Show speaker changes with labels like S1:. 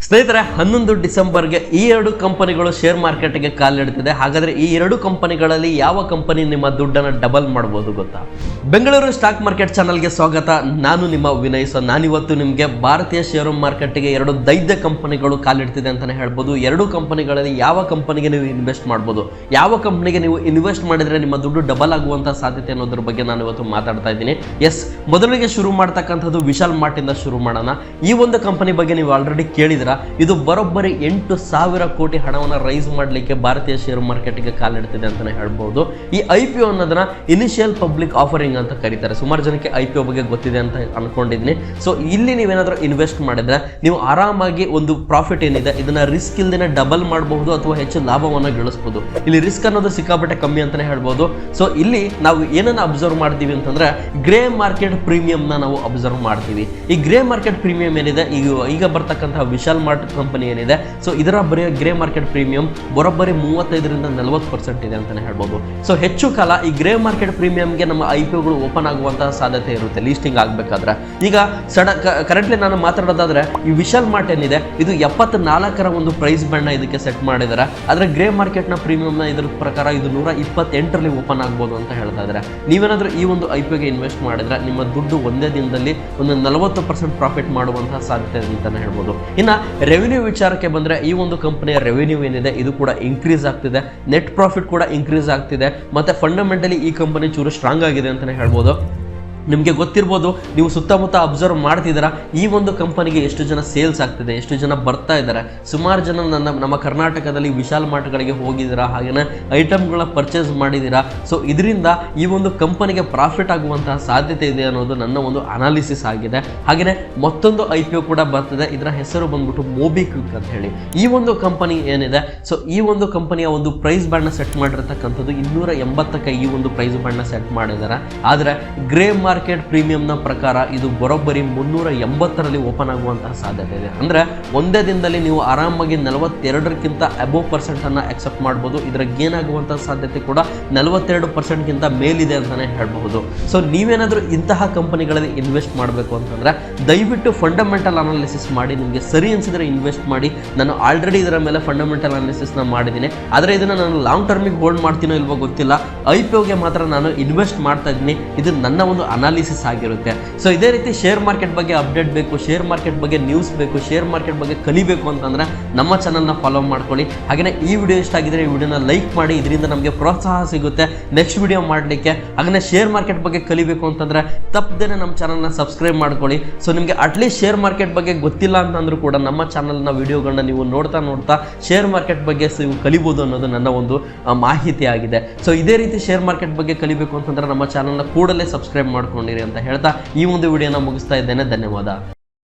S1: ಸ್ನೇಹಿತರೆ, ಹನ್ನೊಂದು ಡಿಸೆಂಬರ್ಗೆ ಈ ಎರಡು ಕಂಪನಿಗಳು ಶೇರ್ ಮಾರ್ಕೆಟ್ಗೆ ಕಾಲಿಡ್ತಿದೆ ಹಾಗಾದರೆ ಈ ಎರಡು ಕಂಪನಿಗಳಲ್ಲಿ ಯಾವ ಕಂಪನಿ ನಿಮ್ಮ ದುಡ್ಡನ್ನು ಡಬಲ್ ಮಾಡ್ಬೋದು ಗೊತ್ತಾ? ಬೆಂಗಳೂರು ಸ್ಟಾಕ್ ಮಾರ್ಕೆಟ್ ಚಾನಲ್ಗೆ ಸ್ವಾಗತ. ನಾನು ನಿಮ್ಮ ವಿನಯ್. ಸೊ, ನಾನಿವತ್ತು ನಿಮಗೆ ಭಾರತೀಯ ಶೇರು ಮಾರ್ಕೆಟ್ಗೆ ಎರಡು ದೈತ್ಯ ಕಂಪನಿಗಳು ಕಾಲಿಡ್ತಿದೆ ಅಂತಲೇ ಹೇಳ್ಬೋದು. ಎರಡು ಕಂಪನಿಗಳಲ್ಲಿ ಯಾವ ಕಂಪನಿಗೆ ನೀವು ಇನ್ವೆಸ್ಟ್ ಮಾಡ್ಬೋದು? ಯಾವ ಕಂಪನಿಗೆ ನೀವು ಇನ್ವೆಸ್ಟ್ ಮಾಡಿದರೆ ನಿಮ್ಮ ದುಡ್ಡು ಡಬಲ್ ಆಗುವಂಥ ಸಾಧ್ಯತೆ ಅನ್ನೋದ್ರ ಬಗ್ಗೆ ನಾನು ಇವತ್ತು ಮಾತಾಡ್ತಾ ಇದ್ದೀನಿ. ಎಸ್, ಮೊದಲಿಗೆ ಶುರು ಮಾಡ್ತಕ್ಕಂಥದ್ದು ವಿಶಾಲ್ ಮಾರ್ಟಿಂದ ಶುರು ಮಾಡೋಣ. ಈ ಒಂದು ಕಂಪನಿ ಬಗ್ಗೆ ನೀವು ಆಲ್ರೆಡಿ ಕೇಳಿದಿರ. ಇದು ಬರೋಬ್ಬರಿ ಎಂಟು ಸಾವಿರ ಕೋಟಿ ಹಣವನ್ನು ರೈಸ್ ಮಾಡಲಿಕ್ಕೆ ಭಾರತೀಯ ಶೇರ್ ಮಾರ್ಕೆಟ್ಗೆ ಕಾಲಿಡ್ತಿದೆ ಅಂತಾನೆ ಹೇಳ್ಬೋದು. ಈ ಐ ಪಿ ಒ ಅನ್ನೋದನ್ನ ಇನಿಷಿಯಲ್ ಪಬ್ಲಿಕ್ ಆಫರಿಂಗ್ ಅಂತ ಕರೀತಾರೆ. ಸುಮಾರು ಜನಕ್ಕೆ ಐ ಪಿ ಒ ಬಗ್ಗೆ ಗೊತ್ತಿದೆ ಅಂತ ಅನ್ಕೊಂಡಿದ್ದೀನಿ ಸೊ ಇಲ್ಲಿ ನೀವೇನಾದರೂ ಇನ್ವೆಸ್ಟ್ ಮಾಡಿದ್ರೆ ನೀವು ಆರಾಮಾಗಿ ಒಂದು ಪ್ರಾಫಿಟ್ ಏನಿದೆ, ಇದನ್ನ ರಿಸ್ಕ್ ಇಲ್ದೇನೆ ಡಬಲ್ ಮಾಡಬಹುದು ಅಥವಾ ಹೆಚ್ಚು ಲಾಭವನ್ನು ಗಳಿಸಬಹುದು. ಇಲ್ಲಿ ರಿಸ್ಕ್ ಅನ್ನೋದು ಸಿಕ್ಕಾಪಟ್ಟೆ ಕಮ್ಮಿ ಅಂತಾನೆ ಹೇಳ್ಬೋದು. ಸೊ ಇಲ್ಲಿ ನಾವು ಏನನ್ನ ಅಬ್ಸರ್ವ್ ಮಾಡ್ತೀವಿ ಅಂತಂದ್ರೆ ಗ್ರೇ ಮಾರ್ಕೆಟ್ ಪ್ರೀಮಿಯಂನ ನಾವು ಅಬ್ಸರ್ವ್ ಮಾಡ್ತೀವಿ. ಈ ಗ್ರೇ ಮಾರ್ಕೆಟ್ ಪ್ರೀಮಿಯಂ ಏನಿದೆ, ಈಗ ಈಗ ಬರ್ತಕ್ಕಂತಹ ವಿಶಾಲ್ ಮಾರ್ಟ್ ಕಂಪನಿ ಏನಿದೆ. ಸೊ ಇದರ ಬರೀ ಗ್ರೇ ಮಾರ್ಕೆಟ್ ಪ್ರೀಮಿಯಂ ಬರೋಬ್ಬರಿ ಮೂವತ್ತೈದರಿಂದ ನಲವತ್ತು ಪರ್ಸೆಂಟ್ ಇದೆ ಅಂತಾನೆ ಹೇಳ್ಬೋದು. ಸೊ ಹೆಚ್ಚು ಕಾಲ ಈ ಗ್ರೇ ಮಾರ್ಕೆಟ್ ಪ್ರೀಮಿಯಂಗೆ ನಮ್ಮ ಐ ಪಿ ಒಗಳು ಓಪನ್ ಆಗುವಂತಹ ಸಾಧ್ಯತೆ ಇರುತ್ತೆ ಲೀಸ್ಟಿಂಗ್ ಆಗಬೇಕಾದ್ರೆ. ಈಗ ಸಡ ಕರೆಂಟ್ಲಿ ನಾನು ಮಾತಾಡೋದಾದ್ರೆ, ಈ ವಿಶಾಲ್ ಮಾರ್ಟ್ ಏನಿದೆ, ಇದು ಎಪ್ಪತ್ನಾಲ್ಕರ ಒಂದು ಪ್ರೈಸ್ ಬ್ಯಾಂಡ್ನ ಇದಕ್ಕೆ ಸೆಟ್ ಮಾಡಿದ್ದಾರೆ ಆದರೆ ಗ್ರೇ ಮಾರ್ಕೆಟ್ನ ಪ್ರೀಮಿಯಂನ ಇದ್ರ ಪ್ರಕಾರ ಇದು ನೂರ ಇಪ್ಪತ್ತೆಂಟರಲ್ಲಿ ಓಪನ್ ಆಗ್ಬೋದು ಅಂತ ಹೇಳ್ತಾ ಇದ್ದಾರೆ ನೀವೇನಾದ್ರೂ ಈ ಒಂದು ಐ ಪಿ ಇನ್ವೆಸ್ಟ್ ಮಾಡಿದ್ರೆ ನಿಮ್ಮ ದುಡ್ಡು ಒಂದೇ ದಿನದಲ್ಲಿ ಒಂದು ನಲವತ್ತು ಪರ್ಸೆಂಟ್ ಪ್ರಾಫಿಟ್ ಮಾಡುವಂತಹ ಸಾಧ್ಯತೆ ಅಂತಾನೆ ಹೇಳ್ಬೋದು. ಇನ್ನು ರೆವಿನ್ಯೂ ವಿಚಾರಕ್ಕೆ ಬಂದರೆ ಈ ಒಂದು ಕಂಪನಿಯ ರೆವಿನ್ಯೂ ಏನಿದೆ, ಇದು ಕೂಡ ಇನ್ಕ್ರೀಸ್ ಆಗ್ತಿದೆ. ನೆಟ್ ಪ್ರಾಫಿಟ್ ಕೂಡ ಇನ್ಕ್ರೀಸ್ ಆಗ್ತಿದೆ. ಮತ್ತು ಫಂಡಮೆಂಟಲಿ ಈ ಕಂಪನಿ ಚೂರು ಸ್ಟ್ರಾಂಗ್ ಆಗಿದೆ ಅಂತಲೇ ಹೇಳ್ಬೋದು. ನಿಮಗೆ ಗೊತ್ತಿರ್ಬೋದು, ನೀವು ಸುತ್ತಮುತ್ತ ಅಬ್ಸರ್ವ್ ಮಾಡ್ತಿದ್ದೀರಾ, ಈ ಒಂದು ಕಂಪನಿಗೆ ಎಷ್ಟು ಜನ ಸೇಲ್ಸ್ ಆಗ್ತಿದೆ, ಎಷ್ಟು ಜನ ಬರ್ತಾ ಇದ್ದಾರೆ. ಸುಮಾರು ಜನ ನನ್ನ, ನಮ್ಮ ಕರ್ನಾಟಕದಲ್ಲಿ ವಿಶಾಲ್ ಮಾರ್ಟ್ಗಳಿಗೆ ಹೋಗಿದ್ದೀರಾ ಹಾಗೆಯೇ ಐಟಮ್ಗಳ ಪರ್ಚೇಸ್ ಮಾಡಿದ್ದೀರಾ. ಸೊ ಇದರಿಂದ ಈ ಒಂದು ಕಂಪನಿಗೆ ಪ್ರಾಫಿಟ್ ಆಗುವಂತಹ ಸಾಧ್ಯತೆ ಇದೆ ಅನ್ನೋದು ನನ್ನ ಒಂದು ಅನಾಲಿಸಿಸ್ ಆಗಿದೆ. ಹಾಗೆಯೇ ಮತ್ತೊಂದು ಐ ಪಿ ಒ ಕೂಡ ಬರ್ತಿದೆ, ಇದರ ಹೆಸರು ಬಂದ್ಬಿಟ್ಟು ಮೋಬಿಕ್ವಿಕ್ ಅಂತ ಹೇಳಿ. ಈ ಒಂದು ಕಂಪನಿ ಏನಿದೆ ಸೊ ಈ ಒಂದು ಕಂಪನಿಯ ಒಂದು ಪ್ರೈಸ್ ಬ್ಯಾಂಡ್ನ ಸೆಟ್ ಮಾಡಿರತಕ್ಕಂಥದ್ದು ಇನ್ನೂರ ಎಂಬತ್ತಕ್ಕೆ ಈ ಒಂದು ಪ್ರೈಸ್ ಬ್ಯಾಂಡ್ನ ಸೆಟ್ ಮಾಡಿದ್ದಾರೆ. ಆದರೆ ಗ್ರೇ ಮಾರ್ಕೆಟ್ ಪ್ರೀಮಿಯಂನ ಪ್ರಕಾರ ಇದು ಬರೋಬ್ಬರಿ ಮುನ್ನೂರ ಎಂಬತ್ತರಲ್ಲಿ ಓಪನ್ ಆಗುವಂತಹ ಸಾಧ್ಯತೆ ಇದೆ. ಅಂದರೆ ಒಂದೇ ದಿನದಲ್ಲಿ ನೀವು ಆರಾಮಾಗಿ ನಲವತ್ತೆರಡಕ್ಕಿಂತ ಅಬೋವ್ ಪರ್ಸೆಂಟನ್ನು ಅಕ್ಸೆಪ್ಟ್ ಮಾಡ್ಬೋದು. ಇದರ ಗೇನ್ ಆಗುವಂಥ ಸಾಧ್ಯತೆ ಕೂಡ ನಲವತ್ತೆರಡು ಪರ್ಸೆಂಟ್ಗಿಂತ ಮೇಲಿದೆ ಅಂತಲೇ ಹೇಳಬಹುದು. ಸೊ ನೀವೇನಾದರೂ ಇಂತಹ ಕಂಪನಿಗಳಲ್ಲಿ ಇನ್ವೆಸ್ಟ್ ಮಾಡಬೇಕು ಅಂತಂದರೆ ದಯವಿಟ್ಟು ಫಂಡಮೆಂಟಲ್ ಅನಾಲಿಸಿಸ್ ಮಾಡಿ, ನಿಮಗೆ ಸರಿ ಅನಿಸಿದರೆ ಇನ್ವೆಸ್ಟ್ ಮಾಡಿ. ನಾನು ಆಲ್ರೆಡಿ ಇದರ ಮೇಲೆ ಫಂಡಮೆಂಟಲ್ ಅನಾಲಿಸಿಸ್ನ ಮಾಡಿದ್ದೀನಿ. ಆದರೆ ಇದನ್ನು ನಾನು ಲಾಂಗ್ ಟರ್ಮಿಗೆ ಹೋಲ್ಡ್ ಮಾಡ್ತೀನೋ ಇಲ್ವೋ ಗೊತ್ತಿಲ್ಲ. ಐ ಪಿ ಒಗೆ ಮಾತ್ರ ನಾನು ಇನ್ವೆಸ್ಟ್ ಮಾಡ್ತಾ ಇದ್ದೀನಿ. ಇದು ನನ್ನ ಒಂದು ಅನಾಲಿಸಿಸ್ ಆಗಿರುತ್ತೆ. ಸೊ ಇದೇ ರೀತಿ ಶೇರ್ ಮಾರ್ಕೆಟ್ ಬಗ್ಗೆ ಅಪ್ಡೇಟ್ ಬೇಕು ಶೇರ್ ಮಾರ್ಕೆಟ್ ಬಗ್ಗೆ ನ್ಯೂಸ್ ಬೇಕು ಶೇರ್ ಮಾರ್ಕೆಟ್ ಬಗ್ಗೆ ಕಲಿಬೇಕು ಅಂತಂದರೆ ನಮ್ಮ ಚಾನಲ್ನ ಫಾಲೋ ಮಾಡ್ಕೊಳ್ಳಿ. ಹಾಗೆಯೇ ಈ ವಿಡಿಯೋ ಇಷ್ಟ ಆಗಿದ್ರೆ ಈ ವಿಡಿಯೋನ ಲೈಕ್ ಮಾಡಿ, ಇದರಿಂದ ನಮಗೆ ಪ್ರೋತ್ಸಾಹ ಸಿಗುತ್ತೆ. ನೆಕ್ಸ್ಟ್ ವಿಡಿಯೋ ಮಾಡಲಿಕ್ಕೆ ಹಾಗೆಯೇ ಶೇರ್ ಮಾರ್ಕೆಟ್ ಬಗ್ಗೆ ಕಲಿಬೇಕು ಅಂತಂದರೆ ತಪ್ಪದೇ ನಮ್ಮ ಚಾನಲ್ನ ಸಬ್ಸ್ಕ್ರೈಬ್ ಮಾಡ್ಕೊಳ್ಳಿ. ಸೊ ನಿಮಗೆ ಅಟ್ಲೀಸ್ಟ್ ಶೇರ್ ಮಾರ್ಕೆಟ್ ಬಗ್ಗೆ ಗೊತ್ತಿಲ್ಲ ಅಂತಂದ್ರೂ ಕೂಡ ನಮ್ಮ ಚಾನಲ್ನ ವಿಡಿಯೋಗಳನ್ನ ನೀವು ನೋಡ್ತಾ ನೋಡ್ತಾ ಶೇರ್ ಮಾರ್ಕೆಟ್ ಬಗ್ಗೆ ನೀವು ಕಲಿಬೋದು ಅನ್ನೋದು ನನ್ನ ಒಂದು ಮಾಹಿತಿ ಆಗಿದೆ. ಸೊ ಇದೇ ರೀತಿ ಶೇರ್ ಮಾರ್ಕೆಟ್ ಬಗ್ಗೆ ಕಲಿಬೇಕು ಅಂತಂದ್ರೆ ನಮ್ಮ ಚಾನಲ್ನ ಕೂಡಲೇ ಸಬ್ಸ್ಕ್ರೈಬ್ ಮಾಡ್ಕೊಂಡಿರಿ ಅಂತ ಹೇಳ್ತಾ ಈ ಒಂದು ವಿಡಿಯೋನ ಮುಗಿಸ್ತಾ ಇದ್ದೇನೆ. ಧನ್ಯವಾದ.